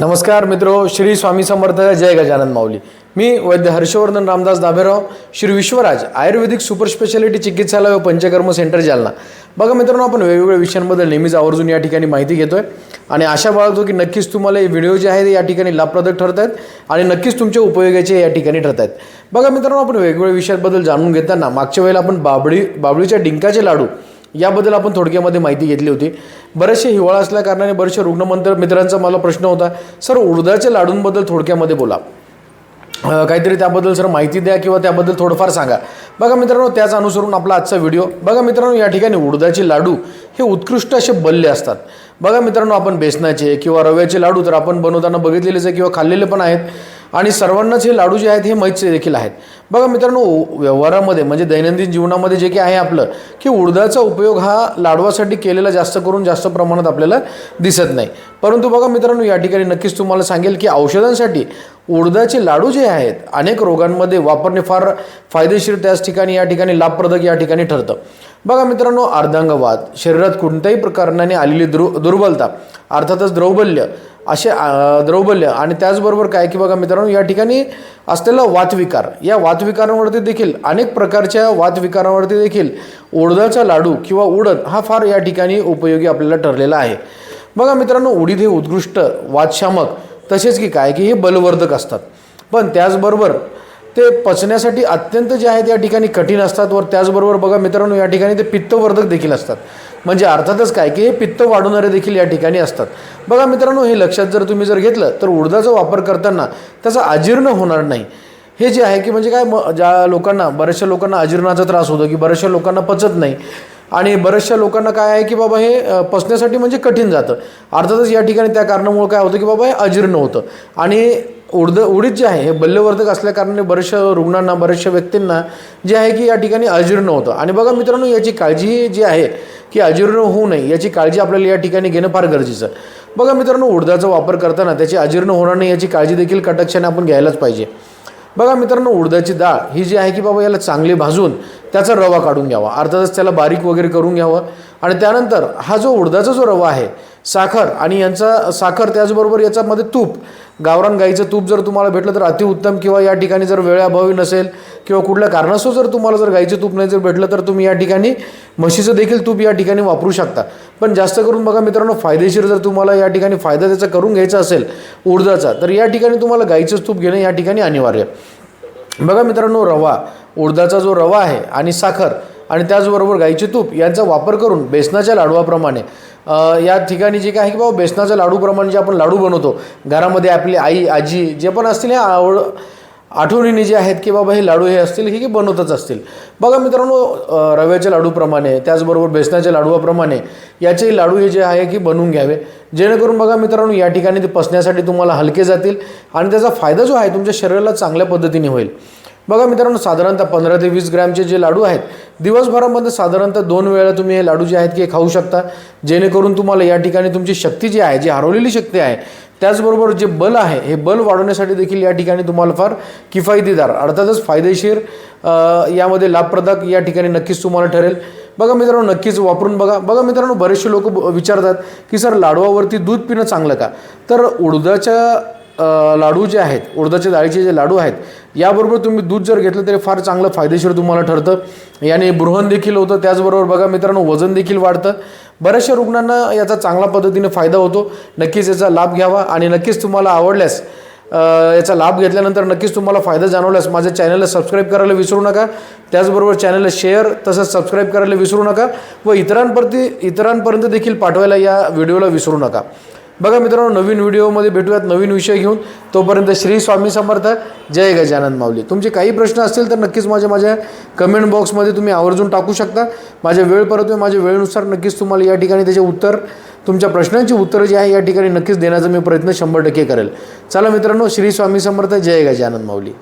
नमस्कार मित्रो श्री स्वामी समर्थ जय गजानन माऊली. मी वैद्य हर्षवर्धन रामदास दाभेराव श्री विश्वराज आयुर्वेदिक सुपर स्पेशालिटी चिकित्सालय व पंचकर्म सेंटर जालना. बघा मित्रांनो आपण वेगवेगळ्या विषयांबद्दल नेहमीच आवर्जून या ठिकाणी माहिती घेतो आहे आणि आशा बाळगतो की नक्कीच तुम्हाला हे व्हिडिओ जे आहेत ते या ठिकाणी लाभप्रदक ठरत आहेत आणि नक्कीच तुमच्या उपयोगाचे या ठिकाणी ठरत आहेत बघा मित्रांनो आपण वेगवेगळ्या विषयांबद्दल जाणून घेताना मागच्या वेळेला आपण बाबळी बाबळीच्या डिंकाचे लाडू याबद्दल आपण थोडक्यामध्ये माहिती घेतली होती. बरेचसे हिवाळा असल्या कारणाने बरेचसे रुग्णमंत्र मित्रांचा मला प्रश्न होता. सर उडदाच्या लाडूंबद्दल थोडक्यामध्ये बोला. काहीतरी त्याबद्दल सर माहिती द्या किंवा त्याबद्दल थोडंफार सांगा. बघा मित्रांनो त्याच अनुसरून आपला आजचा व्हिडिओ. बघा मित्रांनो या ठिकाणी उडदाचे लाडू हे उत्कृष्ट असे बल्ले असतात. बघा मित्रांनो आपण बेसनाचे किंवा रव्याचे लाडू तर आपण बनवताना बघितलेलेच आहे किंवा खाल्लेले पण आहेत. आणि सर्वांनाच हे लाडू जे आहेत हे माहीतचे देखील आहेत. बघा मित्रांनो व्यवहारामध्ये म्हणजे दैनंदिन जीवनामध्ये जे काही आहे आपलं की उडदाचा उपयोग हा लाडवासाठी केलेला जास्त करून जास्त प्रमाणात आपल्याला दिसत नाही. परंतु बघा मित्रांनो या ठिकाणी नक्कीच तुम्हाला सांगेल की औषधांसाठी उडदाचे लाडू जे आहेत अनेक रोगांमध्ये वापरणे फार फायदेशीर त्याच ठिकाणी या ठिकाणी लाभप्रदक या ठिकाणी ठरतं. बघा मित्रांनो अर्धांगवाद. शरीरात कोणत्याही प्रकारणाने आलेली दुर दुर्बलता अर्थातच द्रौबल्य असे द्रौबल्य आणि त्याचबरोबर काय की बघा मित्रांनो या ठिकाणी असलेला वातविकार या वातविकारांवरती देखील अनेक प्रकारच्या वातविकारांवरती देखील उडदाचा लाडू किंवा उडद हा फार या ठिकाणी उपयोगी आपल्याला ठरलेला आहे. बघा मित्रांनो उडीद हे उत्कृष्ट वातशामक तसेच की काय की हे बलवर्धक असतात. पण त्याचबरोबर ते पचण्यासाठी अत्यंत जे आहेत या ठिकाणी कठीण असतात व त्याचबरोबर बघा मित्रांनो या ठिकाणी ते पित्तवर्धक देखील असतात. म्हणजे अर्थातच काय की हे पित्त वाढवणारे देखील या ठिकाणी असतात. बघा मित्रांनो हे लक्षात जर तुम्ही जर घेतलं तर उडदाचा वापर करताना त्याचा अजीर्ण होणार नाही. हे जे आहे की म्हणजे काय म ज्या लोकांना बऱ्याचशा लोकांना अजीर्णाचा त्रास होतो की बऱ्याचशा लोकांना पचत नाही. आणि बऱ्याचशा लोकांना काय आहे की बाबा हे पचण्यासाठी म्हणजे कठीण जातं. अर्थातच या ठिकाणी त्या कारणामुळे काय होतं की बाबा हे अजीर्ण होतं. आणि उडद उडीद जे आहे हे बल्लवर्धक असल्याकारणाने बऱ्याचशा रुग्णांना बऱ्याचशा व्यक्तींना जे आहे की या ठिकाणी अजीर्ण होतं. आणि बघा मित्रांनो याची काळजी जी आहे की अजीर्ण होऊ नये याची काळजी आपल्याला या ठिकाणी घेणं फार गरजेचं बघा मित्रांनो उडदाचा वापर करताना त्याची अजीर्ण होणार नाही याची काळजी देखील कटाक्षाने आपण घ्यायलाच पाहिजे. बघा मित्रांनो उडदाची डाळ ही जी आहे की बाबा याला चांगली भाजून त्याचा रवा काढून घ्यावा. अर्थातच त्याला बारीक वगैरे करून घ्यावं. आणि त्यानंतर हा जो उडदाचा जो रवा आहे साखर आणि यांचा साखर त्याचबरोबर याच्यामध्ये तूप. गावरान गाईचं तूप जर तुम्हाला भेटलं तर अतिउत्तम किंवा या ठिकाणी जर वेळाभावी नसेल किंवा कुठल्या कारणास्तव जर तुम्हाला जर गाईचं तूप नाही जर भेटलं तर तुम्ही या ठिकाणी म्हशीचं देखील तूप या ठिकाणी वापरू शकता. पण जास्त करून बघा मित्रांनो फायदेशीर जर तुम्हाला या ठिकाणी फायदा त्याचा करून घ्यायचा असेल उडदाचा तर या ठिकाणी तुम्हाला गाईचं तूप घेणं या ठिकाणी अनिवार्य. बघा मित्रांनो रवा उडदाचा जो रवा आहे आणि साखर आणि त्याचबरोबर गाईचे तूप यांचा वापर करून बेसनाच्या लाडवाप्रमाणे या ठिकाणी जे काय आहे की बाबा बेसनाच्या लाडूप्रमाणे जे आपण लाडू बनवतो घरामध्ये आपली आई आजी जे पण असतील हे आवड आठवणीने जे आहेत की बाबा हे लाडू हे असतील हे की बनवतच असतील. बघा मित्रांनो रव्याच्या लाडूप्रमाणे त्याचबरोबर बेसनाच्या लाडूप्रमाणे याचे लाडू हे जे आहे की बनवून घ्यावे. जेणेकरून बघा मित्रांनो या ठिकाणी ते पसण्यासाठी तुम्हाला हलके जातील आणि त्याचा फायदा जो आहे तुमच्या शरीराला चांगल्या पद्धतीने होईल. बघा मित्रांनो साधारणतः पंधरा ते वीस ग्रॅमचे जे लाडू आहेत दिवसभरामध्ये साधारणतः दोन वेळा तुम्ही हे लाडू जे आहेत की खाऊ शकता. जेणेकरून तुम्हाला या ठिकाणी तुमची शक्ती जी आहे जी हरवलेली शक्ती आहे त्याचबरोबर जे बल आहे हे बल वाढवण्यासाठी देखील या ठिकाणी तुम्हाला फार किफायतीदार अर्थातच फायदेशीर यामध्ये लाभप्रदायक या ठिकाणी नक्कीच तुम्हाला ठरेल. बघा मित्रांनो नक्कीच वापरून बघा. बघा मित्रांनो बरेचसे लोक विचारतात की सर लाडवावरती दूध पिणं चांगलं का? तर उडदाच्या लाडू जे आहेत उडदाच्या डाळीचे जे लाडू आहेत याबरोबर तुम्ही दूध जर घेतलं तरी फार चांगलं फायदेशीर तुम्हाला ठरतं. याने बृहन देखील होतं त्याचबरोबर बघा मित्रांनो वजन देखील वाढतं. बऱ्याचशा रुग्णांना याचा चांगला पद्धतीने फायदा होतो. नक्कीच याचा लाभ घ्यावा आणि नक्कीच तुम्हाला आवडल्यास याचा लाभ घेतल्यानंतर नक्कीच तुम्हाला फायदा जाणवल्यास माझ्या चॅनलला सबस्क्राईब करायला विसरू नका. त्याचबरोबर चॅनलला शेअर तसंच सबस्क्राईब करायला विसरू नका व इतरांप्रती इतरांपर्यंत देखील पाठवायला या व्हिडिओला विसरू नका. बघा मित्रांनो नवीन व्हिडिओमध्ये भेटूयात नवीन विषय घेऊन. तोपर्यंत श्री स्वामी समर्थ. जय गजानन माऊली. तुमचे काही प्रश्न असतील तर नक्कीच माझ्या माझ्या कमेंट बॉक्समध्ये तुम्ही आवर्जून टाकू शकता. माझ्या वेळ परत आहे, माझ्या वेळेनुसार नक्कीच तुम्हाला या ठिकाणी त्याचे उत्तर तुमच्या प्रश्नांची उत्तरं जी आहे या ठिकाणी नक्कीच देण्याचा मी प्रयत्न शंभर टक्के करेल. चला मित्रांनो श्री स्वामी समर्थ जय गजानन माऊली.